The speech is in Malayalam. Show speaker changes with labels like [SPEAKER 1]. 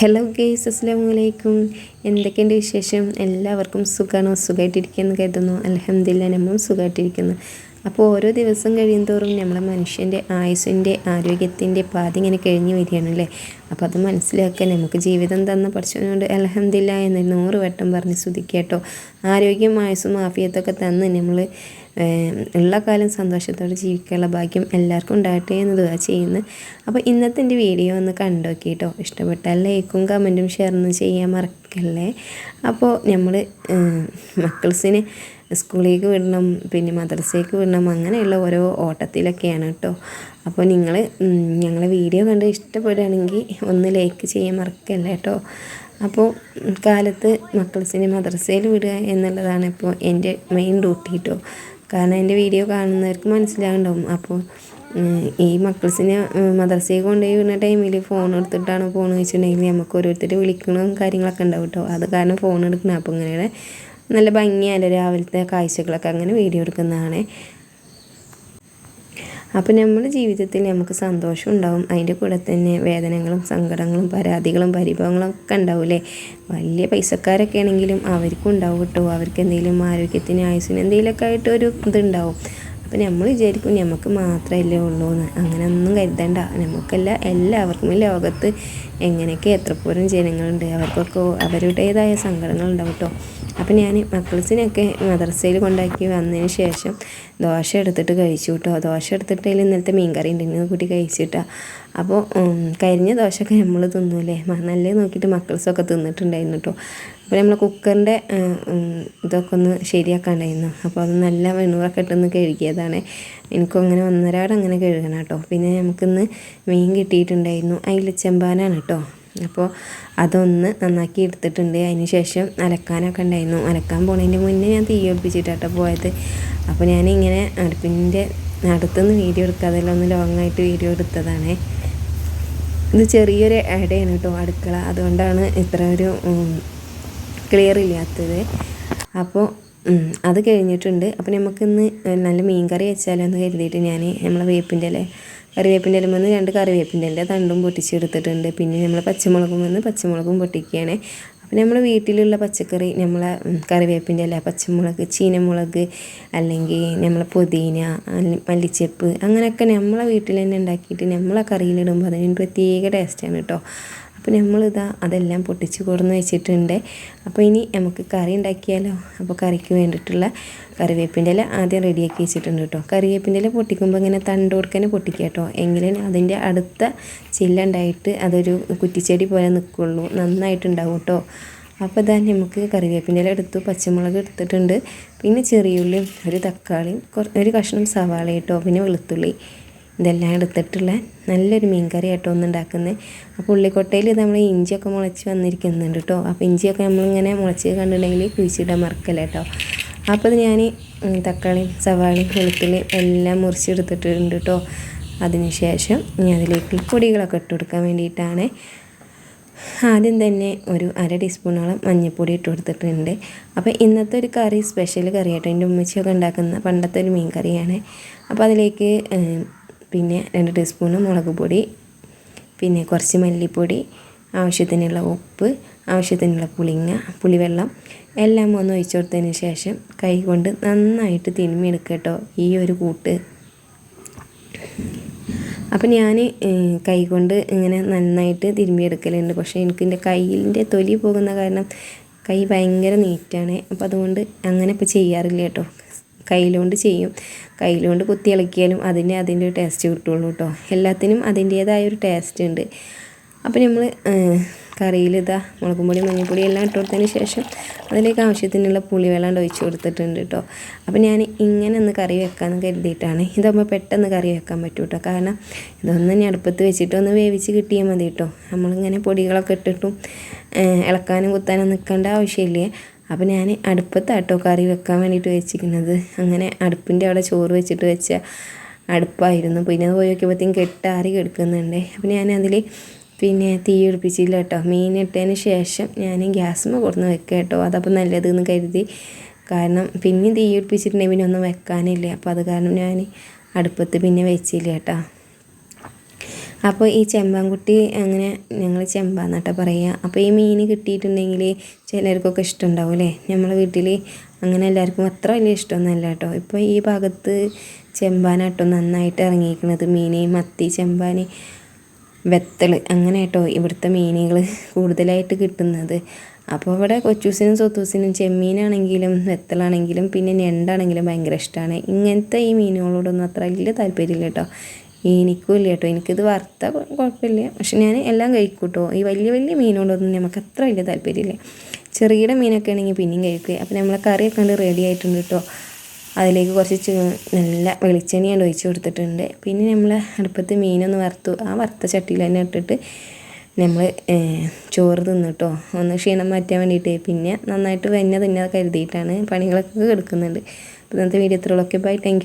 [SPEAKER 1] ഹലോ ഗേസ് അസ്സാം വലൈക്കും എന്തൊക്കെയുണ്ട് വിശേഷം? എല്ലാവർക്കും സുഖമാണോ സുഖമായിട്ടിരിക്കുന്നു കരുതുന്നു. അലഹമില്ല നമ്മളും സുഖമായിട്ടിരിക്കുന്നു അപ്പോൾ ഓരോ ദിവസം കഴിയുമോറും നമ്മളെ മനുഷ്യന്റെ ആയുസിന്റെ ആരോഗ്യത്തിന്റെ പാതി ഇങ്ങനെ കഴിഞ്ഞു വരികയാണല്ലേ? അപ്പോൾ അത് മനസ്സിലാക്കാൻ നമുക്ക് ജീവിതം തന്ന പഠിച്ചവനോട് അലഹമില്ല എന്ന് നൂറ് വട്ടം പറഞ്ഞ് സ്തുതിക്കുക കേട്ടോ. ആരോഗ്യം ആയുസും ആഫിയത്തൊക്കെ തന്ന് നമ്മൾ ഉള്ള കാലം സന്തോഷത്തോടെ ജീവിക്കാനുള്ള ഭാഗ്യം എല്ലാവർക്കും ഉണ്ടാകട്ടെ എന്ന് ദുവാ ചെയ്യുന്നു അപ്പോൾ ഇന്നത്തെ എന്റെ വീഡിയോ ഒന്ന് കണ്ടോ കേട്ടോ. ഇഷ്ടപ്പെട്ടാൽ ലൈക്കും കമന്റും ഷെയറൊന്നും ചെയ്യാൻ മറക്കല്ലേ? അപ്പോൾ നമ്മൾ മക്കൾസിന് സ്കൂളിലേക്ക് വിടണം പിന്നെ മദ്രസയ്ക്ക് വിടണം അങ്ങനെയുള്ള ഓരോ ഓട്ടത്തിലൊക്കെയാണ് കേട്ടോ. അപ്പോൾ നിങ്ങൾ ഞങ്ങളെ വീഡിയോ കണ്ട് ഇഷ്ടപ്പെടുകയാണെങ്കിൽ ഒന്ന് ലൈക്ക് ചെയ്യാൻ മറക്കല്ലേ കേട്ടോ? അപ്പോൾ കാലത്ത് മക്കൾസിനെ മദ്രസയിൽ വിടുക എന്നുള്ളതാണ് ഇപ്പോൾ എന്റെ മെയിൻ ഡ്യൂട്ടി കേട്ടോ കാരണം എന്റെ വീഡിയോ കാണുന്നവർക്ക് മനസ്സിലാകുന്നുണ്ടാവും അപ്പോൾ ഈ മക്കൾസിനെ മദ്രസയിൽ കൊണ്ടുപോയി വിടുന്ന ടൈമിൽ ഫോൺ എടുത്തിട്ടാണ് ഫോൺ വെച്ചിട്ടുണ്ടെങ്കിൽ നമുക്ക് ഓരോരുത്തർ വിളിക്കണം കാര്യങ്ങളൊക്കെ ഉണ്ടാവും കേട്ടോ. അത് കാരണം ഫോൺ എടുക്കണം അപ്പോൾ ഇങ്ങനെയുള്ള നല്ല ഭംഗിയല്ല രാവിലത്തെ കാഴ്ചകളൊക്കെ അങ്ങനെ വീഡിയോ എടുക്കുന്നതാണ്. അപ്പോൾ നമ്മുടെ ജീവിതത്തിൽ നമുക്ക് സന്തോഷം ഉണ്ടാവും. അതിന്റെ കൂടെ തന്നെ വേദനകളും സങ്കടങ്ങളും പരാതികളും പരിഭവങ്ങളും ഒക്കെ ഉണ്ടാവില്ലേ? വലിയ പൈസക്കാരൊക്കെ ആണെങ്കിലും അവർക്കും ഉണ്ടാവും കേട്ടോ. അവർക്ക് എന്തെങ്കിലും ആരോഗ്യത്തിന് ആയുസിന് എന്തെങ്കിലുമൊക്കെ ആയിട്ട് ഒരു ഇതുണ്ടാവും അപ്പോൾ നമ്മൾ വിചാരിക്കും നമുക്ക് മാത്രമല്ലേ ഉള്ളൂ എന്ന്. അങ്ങനെ ഒന്നും കരുതണ്ട. നമുക്കല്ല എല്ലാവർക്കും ലോകത്ത് എങ്ങനെയൊക്കെ എത്രപ്പോരം ജനങ്ങളുണ്ട്. അവർക്കൊക്കെ അവരുടേതായ സങ്കടങ്ങളുണ്ടാവും കേട്ടോ. അപ്പം ഞാൻ മക്കൾസിനൊക്കെ മദ്രസയിൽ കൊണ്ടാക്കി വന്നതിന് ശേഷം ദോശ എടുത്തിട്ട് കഴിച്ചു കേട്ടോ. ദോശ എടുത്തിട്ട് അതിൽ ഇന്നലത്തെ മീൻകറി ഉണ്ടെങ്കിൽ കൂട്ടി കഴിച്ചിട്ടാ. അപ്പോൾ കരിഞ്ഞ ദോശയൊക്കെ നമ്മൾ തിന്നൂലേ? നല്ല നോക്കിയിട്ട് മക്കൾസൊക്കെ തിന്നിട്ടുണ്ടായിരുന്നു കേട്ടോ. അപ്പോൾ നമ്മൾ കുക്കറിന്റെ ഇതൊക്കെ ഒന്ന് ശരിയാക്കാണ്ടായിരുന്നു. അപ്പോൾ അത് നല്ല വെണ്ണൂറൊക്കെ ഇട്ടൊന്ന് കഴുകിയതാണ്. എനിക്കും അങ്ങനെ കഴുകണം കേട്ടോ. പിന്നെ നമുക്കിന്ന് മീൻ കിട്ടിയിട്ടുണ്ടായിരുന്നു. അതിൽ ചെമ്പാനാണ് കേട്ടോ. അപ്പോൾ അതൊന്ന് നന്നാക്കി എടുത്തിട്ടുണ്ട്. അതിന് ശേഷം അലക്കാനൊക്കെ ഉണ്ടായിരുന്നു. അലക്കാൻ പോണതിന്റെ മുന്നേ ഞാൻ തീ ഒളിപ്പിച്ചിട്ടാട്ടോ പോയത്. അപ്പോൾ ഞാനിങ്ങനെ അടുപ്പിന്റെ അടുത്തുനിന്ന് വീഡിയോ എടുക്കാതെ ഒന്ന് ലോങ്ങായിട്ട് വീഡിയോ എടുത്തതാണ്. ഇത് ചെറിയൊരു ഇടയാണ് കേട്ടോ അടുക്കള. അതുകൊണ്ടാണ് ഇത്ര ഒരു ക്ലിയർ ഇല്ലാത്തത്. അപ്പോൾ അത് കഴിഞ്ഞിട്ടുണ്ട്. അപ്പോൾ നമുക്കിന്ന് നല്ല മീൻ കറി വെച്ചാലോ എന്ന് കരുതിയിട്ട് ഞാൻ നമ്മളെ വേപ്പിന്റെ അല്ലേ കറിവേപ്പിന്റെ ഇലമെന്ന് രണ്ട് കറിവേപ്പിന്റെ ഇല തണ്ടും പൊട്ടിച്ചെടുത്തിട്ടുണ്ട്. പിന്നെ നമ്മൾ പച്ചമുളകും വന്ന് പച്ചമുളകും പൊട്ടിക്കുകയാണ്. അപ്പം നമ്മൾ വീട്ടിലുള്ള പച്ചക്കറി നമ്മളെ കറിവേപ്പിന്റെ ഇല പച്ചമുളക് ചീനമുളക് അല്ലെങ്കിൽ നമ്മളെ പുതിന മല്ലിച്ചെപ്പ് അങ്ങനെയൊക്കെ നമ്മളെ വീട്ടിൽ തന്നെ ഉണ്ടാക്കിയിട്ട് നമ്മളെ കറിയിലിടുമ്പോൾ അതിന് പ്രത്യേക ടേസ്റ്റാണ് കേട്ടോ അപ്പോൾ നമ്മളിതാ അതെല്ലാം പൊട്ടിച്ച് കൊടുന്ന് വെച്ചിട്ടുണ്ട്. അപ്പോൾ ഇനി നമുക്ക് കറി ഉണ്ടാക്കിയാലോ? അപ്പോൾ കറിക്ക് വേണ്ടിയിട്ടുള്ള കറിവേപ്പിന്റെ ഇല ആദ്യം റെഡിയാക്കി വെച്ചിട്ടുണ്ട് കേട്ടോ. കറിവേപ്പിന്റെ ഇല പൊട്ടിക്കുമ്പോൾ ഇങ്ങനെ തണ്ട് കൊടുക്കാൻ പൊട്ടിക്കുക കേട്ടോ. എങ്കിലും അതിന്റെ അടുത്ത ചില്ല ഉണ്ടായിട്ട് അതൊരു കുറ്റിച്ചെടി പോലെ നിൽക്കുള്ളൂ നന്നായിട്ടുണ്ടാവും കേട്ടോ. അപ്പോൾ ഇതാ നമുക്ക് കറിവേപ്പിന്റെ ഇല എടുത്തു പച്ചമുളക് എടുത്തിട്ടുണ്ട്. പിന്നെ ചെറിയുള്ളിയും ഒരു തക്കാളിയും ഒരു കഷ്ണം സവാള കേട്ടോ പിന്നെ വെളുത്തുള്ളി. ഇതെല്ലാം എടുത്തിട്ടുള്ള നല്ലൊരു മീൻ കറി ആട്ടോ ഒന്ന് ഉണ്ടാക്കുന്നത്. അപ്പോൾ ഉള്ളിക്കൊട്ടയിൽ നമ്മൾ ഇഞ്ചിയൊക്കെ മുളച്ച് വന്നിരിക്കുന്നുണ്ട് കേട്ടോ. അപ്പോൾ ഇഞ്ചിയൊക്കെ നമ്മളിങ്ങനെ മുളച്ച് കണ്ടിട്ടുണ്ടെങ്കിൽ കുഴിച്ചിടാൻ മറക്കല്ല കേട്ടോ. അപ്പോൾ ഞാൻ തക്കാളി സവാളയും വെളുത്തുള്ളി എല്ലാം മുറിച്ചെടുത്തിട്ടുണ്ട് കേട്ടോ. അതിനുശേഷം ഞാൻ അതിലേക്ക് പൊടികളൊക്കെ ഇട്ട് കൊടുക്കാൻ വേണ്ടിയിട്ടാണ്. ആദ്യം തന്നെ ഒരു അര ടീസ്പൂണോളം മഞ്ഞൾപ്പൊടി ഇട്ട് കൊടുത്തിട്ടുണ്ട്. അപ്പോൾ ഇന്നത്തെ ഒരു കറി സ്പെഷ്യൽ കറിയായിട്ടോ എന്റെ ഉമ്മച്ചിയൊക്കെ ഉണ്ടാക്കുന്ന പണ്ടത്തെ ഒരു മീൻ കറിയാണ് അപ്പോൾ അതിലേക്ക് പിന്നെ രണ്ട് ടീസ്പൂണ് മുളക് പൊടി പിന്നെ കുറച്ച് മല്ലിപ്പൊടി ആവശ്യത്തിനുള്ള ഉപ്പ് ആവശ്യത്തിനുള്ള പുളിങ്ങ പുളിവെള്ളം എല്ലാം ഒന്ന് ഒഴിച്ചു കൊടുത്തതിന് ശേഷം കൈ കൊണ്ട് നന്നായിട്ട് തിരുമ്മിയെടുക്കുക കേട്ടോ ഈ ഒരു കൂട്ട്. അപ്പം ഞാൻ കൈ കൊണ്ട് ഇങ്ങനെ നന്നായിട്ട് തിരുമ്മിയെടുക്കലുണ്ട്. പക്ഷേ എനിക്ക് എന്റെ കയ്യിന്റെ തൊലി പോകുന്ന കാരണം കൈ ഭയങ്കര നീറ്റാണ്. അപ്പോൾ അതുകൊണ്ട് അങ്ങനെ ഇപ്പോൾ ചെയ്യാറില്ല കേട്ടോ. കയ്യിലുകൊണ്ട് ചെയ്യും. കയ്യിലുകൊണ്ട് കുത്തി ഇളക്കിയാലും അതിന് അതിന്റെ ഒരു ടേസ്റ്റ് കിട്ടുള്ളൂ കേട്ടോ എല്ലാത്തിനും അതിന്റേതായ ഒരു ടേസ്റ്റ് ഉണ്ട്. അപ്പോൾ നമ്മൾ കറിയിൽ ഇതാ മുളകും പൊടി മഞ്ഞൾപ്പൊടി എല്ലാം ഇട്ട് കൊടുത്തതിന് ശേഷം അതിലേക്ക് ആവശ്യത്തിനുള്ള പുളിവെള്ളം ഒഴിച്ച് കൊടുത്തിട്ടുണ്ട് കേട്ടോ അപ്പോൾ ഞാൻ ഇങ്ങനെ ഒന്ന് കറി വെക്കാമെന്ന് കരുതിയിട്ടാണ്. ഇതാകുമ്പോൾ പെട്ടെന്ന് കറി വെക്കാൻ പറ്റും കേട്ടോ കാരണം ഇതൊന്നും ഞാൻ അടുപ്പത്ത് വെച്ചിട്ട് ഒന്ന് വേവിച്ച് കിട്ടിയാൽ മതി കേട്ടോ നമ്മളിങ്ങനെ പൊടികളൊക്കെ ഇട്ടിട്ടും ഇളക്കാനും കുത്താനും നിൽക്കേണ്ട ആവശ്യമില്ലേ? അപ്പോൾ ഞാൻ അടുപ്പത്താട്ടോ കറി വെക്കാൻ വേണ്ടിയിട്ട് വെച്ചിരിക്കുന്നത്. അങ്ങനെ അടുപ്പിന്റെ അവിടെ ചോറ് വെച്ചിട്ട് വെച്ച അടുപ്പായിരുന്നു. പിന്നെ അത് പോയി നോക്കിയപ്പോഴത്തേക്കും കെട്ടാറി കിടക്കുന്നുണ്ട്. അപ്പോൾ ഞാൻ അതിൽ പിന്നെ തീ പിടിപ്പിച്ചില്ല കേട്ടോ. മീൻ ഇട്ടതിന് ശേഷം ഞാൻ ഗ്യാസിന് കൊടുന്ന് വെക്കുക കേട്ടോ. അതപ്പോൾ നല്ലതെന്ന് കരുതി. കാരണം പിന്നെ തീ പിടിപ്പിച്ചിട്ടുണ്ടെങ്കിൽ പിന്നെ ഒന്നും വെക്കാനില്ല. അപ്പോൾ അത് കാരണം ഞാൻ അടുപ്പത്ത് പിന്നെ വെച്ചില്ല കേട്ടോ. അപ്പോൾ ഈ ചെമ്പാൻകുട്ടി അങ്ങനെ ഞങ്ങൾ ചെമ്പാന്നട്ട പറയുക അപ്പോൾ ഈ മീൻ കിട്ടിയിട്ടുണ്ടെങ്കിൽ ചിലർക്കൊക്കെ ഇഷ്ടമുണ്ടാവും അല്ലേ? നമ്മളെ വീട്ടിൽ അങ്ങനെ എല്ലാവർക്കും അത്ര വലിയ ഇഷ്ടമൊന്നുമല്ല കേട്ടോ ഇപ്പോൾ ഈ ഭാഗത്ത് ചെമ്പാനാട്ടോ നന്നായിട്ട് ഇറങ്ങിയിരിക്കുന്നത് മീൻ മത്തി ചെമ്പാൻ വെത്തൽ അങ്ങനെ കേട്ടോ ഇവിടുത്തെ മീനുകൾ കൂടുതലായിട്ട് കിട്ടുന്നത്. അപ്പോൾ ഇവിടെ കൊച്ചൂസിനും സ്വത്തൂസിനും ചെമ്മീനാണെങ്കിലും വെത്തലാണെങ്കിലും പിന്നെ ഞണ്ടാണെങ്കിലും ഭയങ്കര ഇഷ്ടമാണ് ഇങ്ങനത്തെ ഈ മീനുകളോടൊന്നും അത്ര വലിയ താല്പര്യമില്ല കേട്ടോ എനിക്കും ഇല്ല കേട്ടോ എനിക്കിത് വറുത്ത കുഴപ്പമില്ല പക്ഷെ ഞാൻ എല്ലാം കഴിക്കും കേട്ടോ ഈ വലിയ വലിയ മീനുകളൊന്നും നമുക്ക് അത്ര വലിയ താല്പര്യമില്ല. ചെറുകിട മീനൊക്കെ ആണെങ്കിൽ പിന്നെയും കഴിക്കുക അപ്പോൾ നമ്മളെ കറിയൊക്കെ കണ്ട് റെഡി ആയിട്ടുണ്ട് കേട്ടോ അതിലേക്ക് കുറച്ച് നല്ല വെളിച്ചെണ്ണയാണ് ഒഴിച്ച് കൊടുത്തിട്ടുണ്ട്. പിന്നെ നമ്മൾ അടുപ്പത്ത് മീനൊന്ന് വറുത്തു. ആ വറുത്ത ചട്ടിയിൽ തന്നെ ഇട്ടിട്ട് നമ്മൾ ചോറ് തിന്നിട്ടോ ഒന്ന് ക്ഷീണം മാറ്റാൻ വേണ്ടിയിട്ട്. പിന്നെ നന്നായിട്ട് വെഞ്ഞ തിന്നാ കരുതിയിട്ടാണ് പണികളൊക്കെ എടുക്കുന്നുണ്ട്. അപ്പോൾ ഇന്നത്തെ വീഡിയോ ഇത്രയുള്ളൂ ഓക്കെ ബൈ താങ്ക്